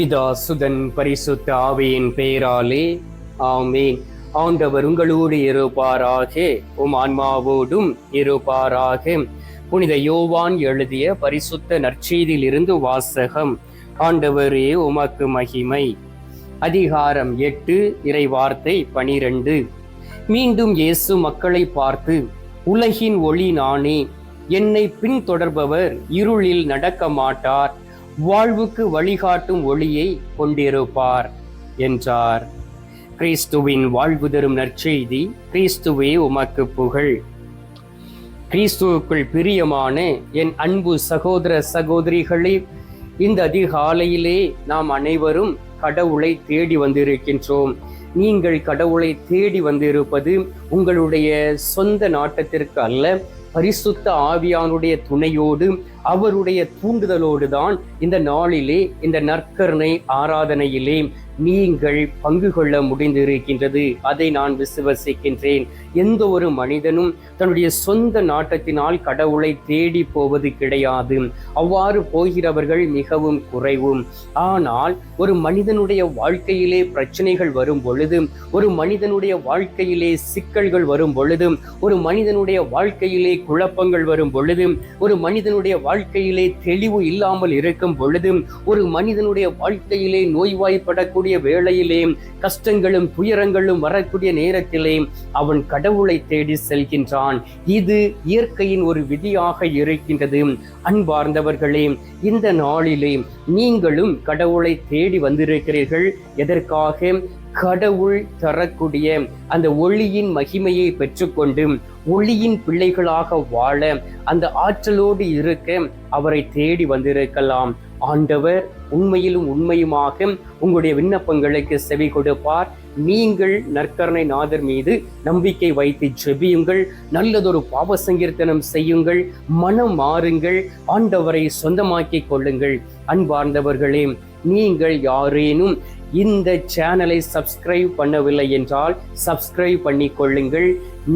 பிதா சுதன் பரிசுத்த ஆவியின் பெயராலே ஆமேன். ஆண்டவர் உங்களோடு இருப்பாராக உம் ஆன்மாவோடும் இருப்பாராக. புனித யோவான் எழுதிய பரிசுத்த நற்செய்தியிலிருந்து வாசகம் ஆண்டவரே உமக்கு மகிமை. அதிகாரம் எட்டு இறை வார்த்தை பனிரெண்டு. மீண்டும் இயேசு மக்களை பார்த்து உலகின் ஒளி நானே என்னை பின்தொடர்பவர் இருளில் நடக்க மாட்டார் வாழ்வுக்கு வழிகாட்டும் ஒளியை கொண்டிருப்பார் என்றார். கிறிஸ்துவின் வாழ்வு தரும் நற்செய்தி கிறிஸ்துவே உமக்கு புகழ். கிறிஸ்துவுக்குள் பிரியமான என் அன்பு சகோதர சகோதரிகளே இந்த அதிகாலையிலே நாம் அனைவரும் கடவுளை தேடி வந்திருக்கின்றோம். நீங்கள் கடவுளை தேடி வந்திருப்பது உங்களுடைய சொந்த நாட்டத்திற்கு அல்ல பரிசுத்த ஆவியானுடைய துணையோடு அவருடைய தூண்டுதலோடு தான் இந்த நாளிலே இந்த நற்கருணை ஆராதனையிலே நீங்கள் பங்கு கொள்ள முடிந்திருக்கின்றது. அதை நான் விசுவசிக்கின்றேன். எந்த ஒரு மனிதனும் தன்னுடைய சொந்த நாட்டத்தினால் கடவுளை தேடி போவது கிடையாது. அவ்வாறு போகிறவர்கள் மிகவும் குறைவும். ஆனால் ஒரு மனிதனுடைய வாழ்க்கையிலே பிரச்சனைகள் வரும் பொழுது ஒரு மனிதனுடைய வாழ்க்கையிலே சிக்கல்கள் வரும் பொழுது ஒரு மனிதனுடைய வாழ்க்கையிலே குழப்பங்கள் வரும் பொழுது ஒரு மனிதனுடைய வாழ்க்கையிலே தெளிவு இல்லாமல் இருக்கும் பொழுது ஒரு மனிதனுடைய வாழ்க்கையிலே நோய்வாய்ப்படக்கூடிய வரக்கூடிய வேளையிலே கஷ்டங்களும் துயரங்களும் வரக்கூடிய நேரத்திலே அவன் கடவுளை தேடி செல்கின்றான். இது இயற்கையின் ஒரு விதியாக இருக்கின்றது. அன்பார்ந்தவர்களே இந்த நாளிலே நீங்களும் கடவுளை தேடி வந்திருக்கிறீர்கள். எதற்காக? கடவுள் தரக்கூடிய அந்த ஒளியின் மகிமையை பெற்றுக்கொண்டு ஒளியின் பிள்ளைகளாக வாழ அந்த ஆற்றலோடு இருக்க அவரை தேடி வந்திருக்கலாம். ஆண்டவர் உண்மையிலும் உண்மையுமாக உங்களுடைய விண்ணப்பங்களுக்கு செவி கொடுப்பார். நீங்கள் நற்கரணை நாதர் மீது நம்பிக்கை வைத்து ஜெபியுங்கள். நல்லதொரு பாவ சங்கீர்த்தனம் செய்யுங்கள். மனம் மாறுங்கள். ஆண்டவரை சொந்தமாக்கிக் கொள்ளுங்கள். அன்பார்ந்தவர்களே நீங்கள் யாரேனும் இந்த சேனலை சப்ஸ்கிரைப் பண்ணவில்லை என்றால் சப்ஸ்கிரைப் பண்ணி கொள்ளுங்கள்.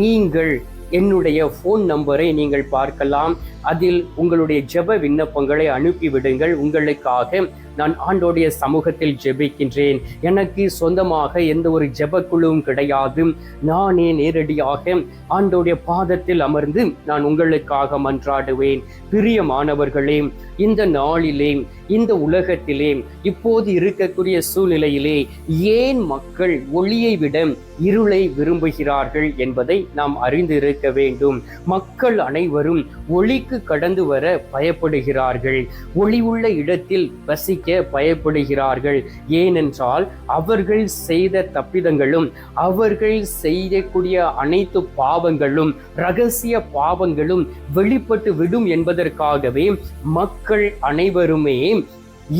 நீங்கள் என்னுடைய ஃபோன் நம்பரை நீங்கள் பார்க்கலாம். அதில் உங்களுடைய ஜெப விண்ணப்பங்களை அனுப்பிவிடுங்கள். உங்களுக்காக நான் ஆண்டோடைய சமூகத்தில் ஜெபிக்கின்றேன். எனக்கு சொந்தமாக எந்த ஒரு ஜெபக்குழுவும் கிடையாது. நானே நேரடியாக ஆண்டோடைய பாதத்தில் அமர்ந்து நான் உங்களுக்காக மன்றாடுவேன். பிரியமானவர்களே இந்த நாளிலே இந்த உலகத்திலே இப்போது இருக்கக்கூடிய சூழ்நிலையிலே ஏன் மக்கள் ஒளியை விட இருளை விரும்புகிறார்கள் என்பதை நாம் அறிந்து இருக்க வேண்டும். மக்கள் அனைவரும் ஒளிக்கு கடந்து வர பயப்படுகிறார்கள். ஒளி உள்ள இடத்தில் வசிக்க பயப்படுகிறார்கள். ஏனென்றால் அவர்கள் செய்த தப்பிதங்களும் அவர்கள் செய்யக்கூடிய அனைத்து பாவங்களும் ரகசிய பாவங்களும் வெளிப்பட்டு விடும் என்பதற்காகவே மக்கள் அனைவருமே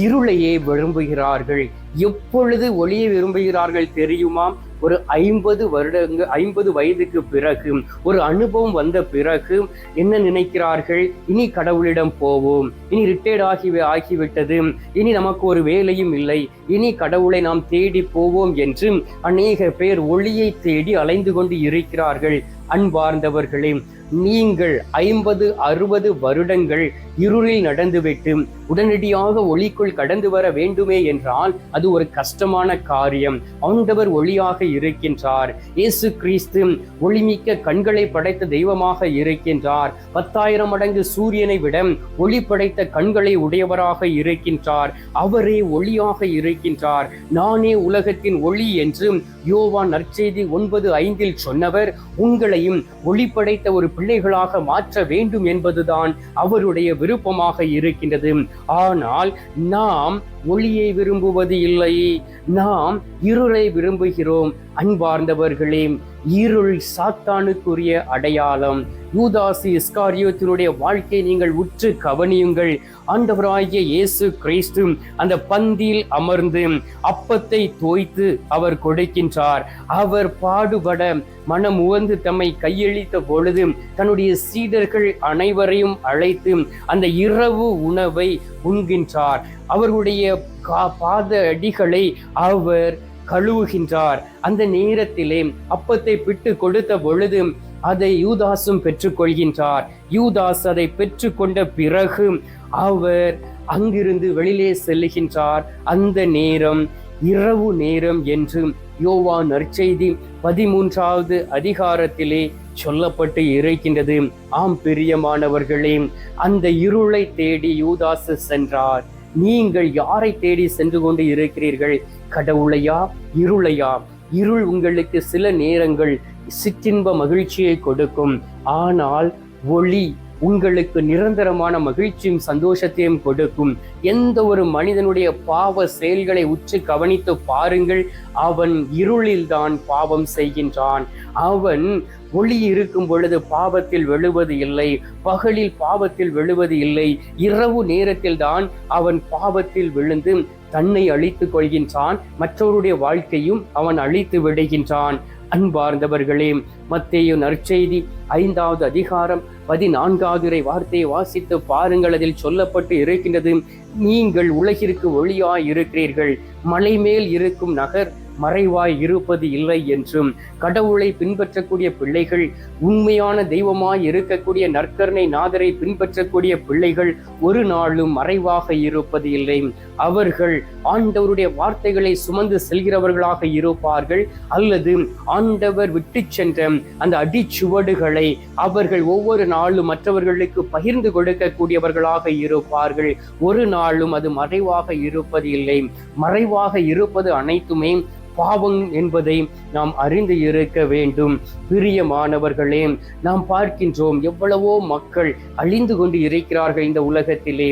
இருளையே விரும்புகிறார்கள். எப்பொழுது ஒளியை விரும்புகிறார்கள் தெரியுமா? ஒரு ஐம்பது வருடங்கள் ஐம்பது வயதுக்கு பிறகு ஒரு அனுபவம் வந்த பிறகு என்ன நினைக்கிறார்கள்? இனி கடவுளிடம் போவோம். இனி ரிட்டையர்ட் ஆகி ஆகிவிட்டது. இனி நமக்கு ஒரு வேலையும் இல்லை. இனி கடவுளை நாம் தேடி போவோம் என்று அநேக பேர் ஒளியை தேடி அலைந்து கொண்டு இருக்கிறார்கள். அன்பார்ந்தவர்களே நீங்கள் ஐம்பது அறுபது வருடங்கள் இருளில் நடந்துவிட்டு உடனடியாக ஒளிக்குள் கடந்து வர வேண்டுமே என்றால் அது ஒரு கஷ்டமான காரியம். ஆண்டவர் ஒளியாக இருக்கின்றார். இயேசு கிறிஸ்து ஒளிமிக்க கண்களை படைத்த தெய்வமாக இருக்கின்றார். பத்தாயிரம் மடங்கு சூரியனை விட ஒளி படைத்த கண்களை உடையவராக இருக்கின்றார். அவரே ஒளியாக இருக்கின்றார். நானே உலகத்தின் ஒளி என்று யோவான் நற்செய்தி ஒன்பது ஐந்தில் சொன்னவர் உங்களையும் ஒளி படைத்த ஒரு பிள்ளைகளாக மாற்ற வேண்டும் என்பதுதான் அவருடைய விருப்பமாக இருக்கின்றது. ஆனால் நாம் ஒளியை விரும்புவது இல்லை. நாம் இருளை விரும்புகிறோம். அன்பார்ந்தவர்களே இருள் சாத்தானுக்குரிய அடையாளம். யூதாசி இஸ்காரியத்தினுடைய வாழ்க்கை நீங்கள் உற்று கவனியுங்கள். ஆண்டவராகிய இயேசு கிறிஸ்து அந்த பந்தியில் அமர்ந்து அப்பத்தை தோய்த்து அவர் கொடுக்கின்றார். அவர் பாடுபட மனம் உவந்து தம்மை கையளித்த பொழுது தன்னுடைய சீடர்கள் அனைவரையும் அழைத்து அந்த இரவு உணவை உண்கின்றார். அவர்களுடைய கா- பாத அடிகளை அவர் கழுவுகின்றார். அந்த நேரத்திலே அப்பத்தை பிட்டு கொடுத்த பொழுது அதை யூதாசும் பெற்றுக்கொள்கின்றார். யூதாஸ் அதை பெற்றுக்கொண்ட பிறகு அவர் அங்கிருந்து வெளியிலே செல்லுகின்றார். அந்த நேரம் இரவு நேரம் என்று யோவா நற்செய்தி பதிமூன்றாவது அதிகாரத்திலே சொல்லப்பட்டு இருக்கின்றது. ஆம் பிரியமானவர்களே அந்த இருளை தேடி யூதாசு சென்றார். நீங்கள் யாரை தேடி சென்று கொண்டு இருக்கிறீர்கள்? கடவுளையா? இருளையா? இருள் உங்களுக்கு சில நேரங்கள் சிற்றின்ப மகிழ்ச்சியை கொடுக்கும். ஆனால் ஒளி உங்களுக்கு நிரந்தரமான மகிழ்ச்சியும் சந்தோஷத்தையும் கொடுக்கும். எந்த ஒரு மனிதனுடைய பாவ செயல்களை உற்று கவனித்து பாருங்கள். அவன் இருளில்தான் பாவம் செய்கின்றான். அவன் ஒளி இருக்கும் பொழுது பாவத்தில் விழுவது இல்லை பகலில் பாவத்தில் விழுவது இல்லை இரவு நேரத்தில் தான் அவன் பாவத்தில் விழுந்து தன்னை அழித்துக் கொள்கின்றான் மற்றவருடைய வாழ்க்கையும் அவன் அழித்து விடுகின்றான். அன்பார்ந்தவர்களே மத்தேயு நற்செய்தி ஐந்தாவது அதிகாரம் பதினான்காவது வார்த்தையை வாசித்து பாருங்கள் அதில் சொல்லப்பட்டு இருக்கின்றது நீங்கள் உலகிற்கு ஒளியாய் இருக்கிறீர்கள் மலை மேல் இருக்கும் நகர் மறைவாய் இருப்பது இல்லை என்றும். கடவுளை பின்பற்றக்கூடிய பிள்ளைகள் உண்மையான தெய்வமாய் இருக்கக்கூடிய நற்கருணை நாதரை பின்பற்றக்கூடிய பிள்ளைகள் ஒரு நாளும் மறைவாக இருப்பது இல்லை. அவர்கள் ஆண்டவருடைய வார்த்தைகளை சுமந்து செல்கிறவர்களாக இருப்பார்கள். அல்லது ஆண்டவர் விட்டு சென்ற அந்த அடிச்சுவடுகளை அவர்கள் ஒவ்வொரு நாளும் மற்றவர்களுக்கு பகிர்ந்து கொடுக்கக்கூடியவர்களாக இருப்பார்கள். ஒரு நாளும் அது மறைவாக இருப்பது இல்லை. மறைவாக இருப்பது அனைத்துமே பாவம் என்பதை நாம் அறிந்து இருக்க வேண்டும். பிரியமானவர்களே நாம் பார்க்கின்றோம் எவ்வளவோ மக்கள் அழிந்து கொண்டு இருக்கிறார்கள் இந்த உலகத்திலே.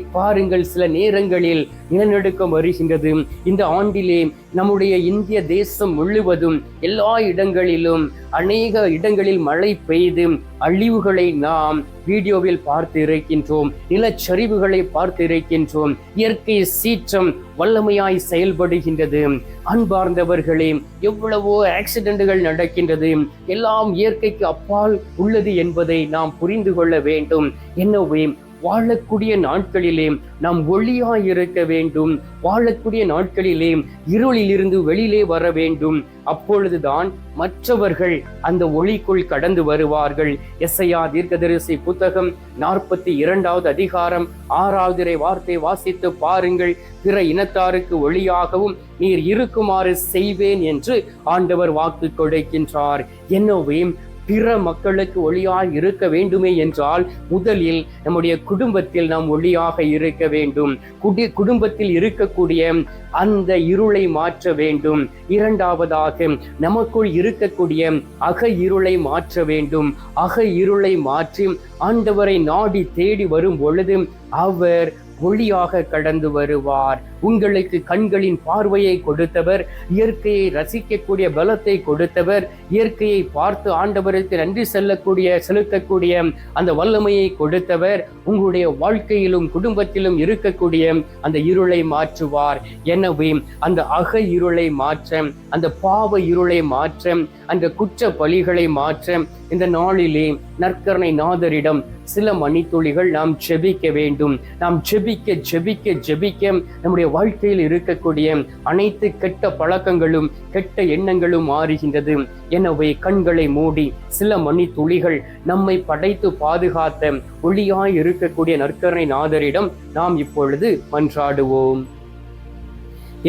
பாருங்கள் சில நேரங்களில் நிலநடுக்கம் வருகின்றது. இந்த ஆண்டிலே நம்முடைய இந்திய தேசம் முழுவதும் எல்லா இடங்களிலும் அநேக இடங்களில் மழை பெய்து அழிவுகளை நாம் வீடியோவில் பார்த்து இருக்கின்றோம் நிலச்சரிவுகளை பார்த்து இருக்கின்றோம் இயற்கை சீற்றம் வல்லமையாய் செயல்படுகின்றது. அன்பார்ந்தவர்களே எவ்வளவோ ஆக்சிடென்ட்கள் நடக்கின்றது. எல்லாம் இயற்கைக்கு அப்பால் உள்ளது என்பதை நாம் புரிந்து கொள்ள வேண்டும். என்னவே வாழக்கூடிய நாட்களிலே நாம் ஒளியாய் இருக்க வேண்டும். வாழக்கூடிய நாட்களிலே இருளிலிருந்து வெளியிலே வர வேண்டும். அப்பொழுதுதான் மற்றவர்கள் அந்த ஒளிக்குள் கடந்து வருவார்கள். எஸ்ஐயா தீர்க்கதரிசி புத்தகம் நாற்பத்தி இரண்டாவது அதிகாரம் ஆறாவது வார்த்தை வாசித்து பாருங்கள். பிற இனத்தாருக்கு ஒளியாகவும் நீர் இருக்குமாறு செய்வேன் என்று ஆண்டவர் வாக்கு கொடுக்கின்றார். என்னவே பிற மக்களுக்கு ஒளியாய் இருக்க வேண்டுமே என்றால் முதலில் நம்முடைய குடும்பத்தில் நாம் ஒளியாக இருக்க வேண்டும். குடி குடும்பத்தில் இருக்கக்கூடிய அந்த இருளை மாற்ற வேண்டும். இரண்டாவதாக நமக்குள் இருக்கக்கூடிய அக இருளை மாற்ற வேண்டும். அக இருளை மாற்றி ஆண்டவரை நாடி தேடி வரும் பொழுது அவர் ஒளியாக கடந்து வருவார். உங்களுக்கு கண்களின் பார்வையை கொடுத்தவர் இயற்கையை ரசிக்கக்கூடிய பலத்தை கொடுத்தவர் இயற்கையை பார்த்து ஆண்டவருக்கு நன்றி செல்லக்கூடிய செலுத்தக்கூடிய அந்த வல்லமையை கொடுத்தவர் உங்களுடைய வாழ்க்கையிலும் குடும்பத்திலும் இருக்கக்கூடிய அந்த இருளை மாற்றுவார். எனவே அந்த அக இருளை மாற்ற அந்த பாவ இருளை மாற்ற அந்த குற்ற பலிகளை மாற்ற இந்த நாளிலே நற்கரணை நாதரிடம் சில மணித்துளிகள் நாம் ஜெபிக்க வேண்டும். நாம் ஜெபிக்க ஜெபிக்க ஜெபிக்க நம்முடைய வாழ்க்கையில் இருக்கக்கூடிய அனைத்து கெட்ட பழக்கங்களும் கெட்ட எண்ணங்களும் மாறுகின்றது. எனவே கண்களை மூடி சில மணி துளிகள் நம்மை படைத்து பாதுகாத்த ஒளியாய் இருக்கக்கூடிய நற்கரணை நாதரிடம் நாம் இப்பொழுது மன்றாடுவோம்.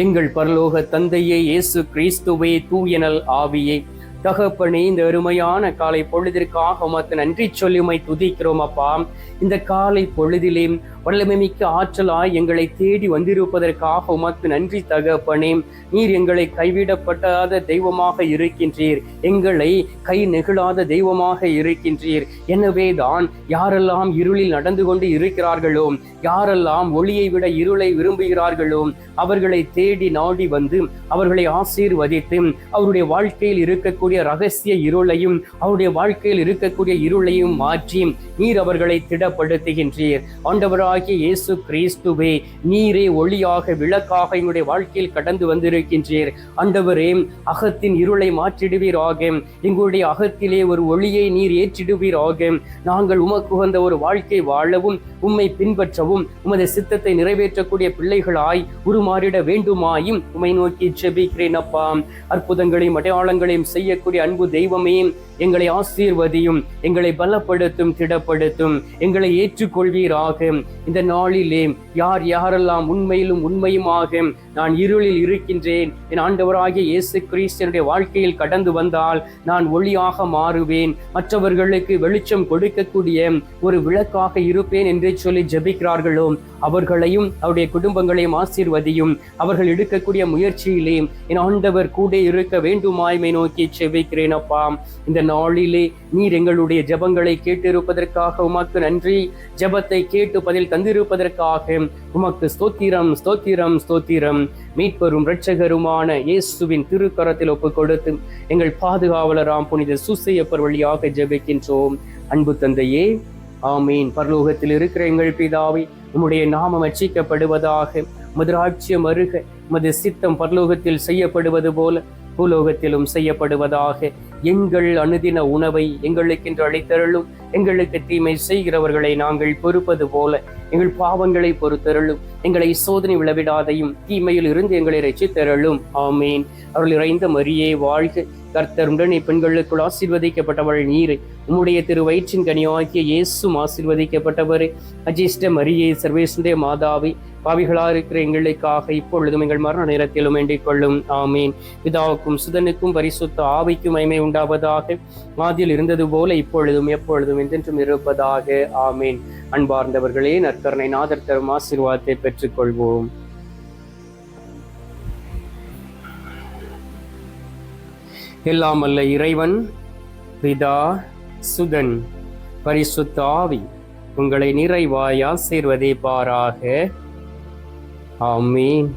எங்கள் பரலோக தந்தையே இயேசு கிறிஸ்துவே தூயனல் ஆவியே தகப்பனே இந்த அருமையான காலை பொழுதிற்காக உமக்கு நன்றி சொல்லி உமை துதிக்கிறோம் அப்பா. இந்த காலை பொழுதிலே வல்லமை மிக்க ஆற்றலாய் எங்களை தேடி வந்திருப்பதற்காக உமக்கு நன்றி தகப்பனே. நீர் எங்களை கைவிடப்படாத தெய்வமாக இருக்கின்றீர். எங்களை கை நெகிழாத தெய்வமாக இருக்கின்றீர். எனவே தான் யாரெல்லாம் இருளில் நடந்து கொண்டு இருக்கிறார்களோ யாரெல்லாம் ஒளியை விட இருளை விரும்புகிறார்களோ அவர்களை தேடி நாடி வந்து அவர்களை ஆசீர்வதித்து அவருடைய வாழ்க்கையில் இருக்கக்கூடிய ரகசிய இருளையும் அவருடைய வாழ்க்கையில் இருக்கக்கூடிய இருளையும் மாற்றி நீர் அவர்களை திடப்படுத்துகின்றீர். ஆண்டவராகிய இயேசு கிறிஸ்துவே நீரே ஒளியாக விளக்காக எங்களுடைய வாழ்க்கையில் கடந்து வந்திருக்கின்றீர். ஆண்டவரே அகத்தின் இருளை மாற்றிடுவீராக. எங்களுடைய அகத்திலே ஒரு ஒளியை நீர் ஏற்றிடுவீராக. நாங்கள் உமக்கு உகந்த ஒரு வாழ்க்கை வாழவும் உம்மை பின்பற்றவும் உமது சித்தத்தை நிறைவேற்றக்கூடிய பிள்ளைகளாய் உருமாறிட வேண்டுமாயும் உமை நோக்கி ஜெபிக்கிறேன் அப்பா. அற்புதங்களையும் அடையாளங்களையும் செய்ய இருக்கக்கூடிய அன்பு தெய்வமே எங்களை ஆசீர்வதியும் எங்களை பலப்படுத்தும் திடப்படுத்தும் எங்களை ஏற்றுக்கொள்வீராக. இந்த நாளிலே யார் யாரெல்லாம் உண்மையிலும் உண்மையுமாக நான் இருளில் இருக்கின்றேன் என் ஆண்டவராகிய இயேசு கிறிஸ்தனுடைய வாழ்க்கையில் கடந்து வந்தால் நான் ஒளியாக மாறுவேன். மற்றவர்களுக்கு வெளிச்சம் கொடுக்கக்கூடிய ஒரு விளக்காக இருப்பேன் என்று சொல்லி ஜெபிக்கிறார்களோ அவர்களையும் அவருடைய குடும்பங்களையும் ஆசீர்வதியும் அவர்கள் எடுக்கக்கூடிய முயற்சியிலே என் ஆண்டவர் கூட இருக்க வேண்டுமாய்மை நோக்கி செவிக்கிறேன் அப்பா. இந்த நாளிலே நீர் எங்களுடைய ஜபங்களை கேட்டிருப்பதற்காக உமக்கு நன்றி. ஜபத்தை கேட்டு பதில் தந்திருப்பதற்காக உமக்கு ஸ்தோத்திரம் ஸ்தோத்திரம் ஸ்தோத்திரம். மீட்பரும் இரட்சகருமான இயேசுவின் திருக்கரத்தில் ஒப்புக் கொடுத்து எங்கள் பாதுகாவலராம் புனித சுசையப்பர் வழியாக ஜபிக்கின்றோம். அன்பு தந்தையே ஆமீன். பரலோகத்தில் இருக்கிற எங்கள் பிதாவை உம்முடைய நாமம் அச்சிக்கப்படுவதாக முதராட்சியம் அருக மது சித்தம் பரலோகத்தில் செய்யப்படுவது போல பூலோகத்திலும் செய்யப்படுவதாக எங்கள் அனுதின உணவை எங்களுக்கென்று அளித்தருளும் எங்களுக்கு தீமை செய்கிறவர்களை நாங்கள் பொறுப்பது போல எங்கள் பாவங்களை பொறுத்தருளும் எங்களை சோதனை விளவிடாதையும் தீமையில் இருந்து எங்களை ரசித்தருளும் ஆமீன். அவர்கள் இறைந்த மரியே வாழ்க. கர்த்தருடன் பெண்களுக்குள் ஆசீர்வதிக்கப்பட்டவள் நீரை. உம்முடைய திரு வயிற்றின் கனியாகிய இயேசும் ஆசீர்வதிக்கப்பட்டவரே. அஜிஷ்ட மரியே சர்வேசுடைய மாதாவை பாவிகளாக இருக்கிற எங்களுக்காக இப்பொழுதும் எங்கள் மரண நேரத்திலும் வேண்டிக் கொள்ளும். ஆமீன். பிதாவுக்கும் சுதனுக்கும் பரிசுத்த ஆவிக்கும் மைமை உண்டாவதாக. மாதியில் இருந்தது போல இப்பொழுதும் எப்பொழுதும் என்றென்றும் இருப்பதாக. ஆமீன். அன்பார்ந்தவர்களே நற்கரணை நாதர் தரும் ஆசீர்வாதத்தை பெற்றுக்கொள்வோம். எல்லாம் அல்ல இறைவன் பிதா சுதன் பரிசுத்த ஆவி உங்களை நிறைவாய் ஆசீர்வதிப்பாராக. ஆமீன்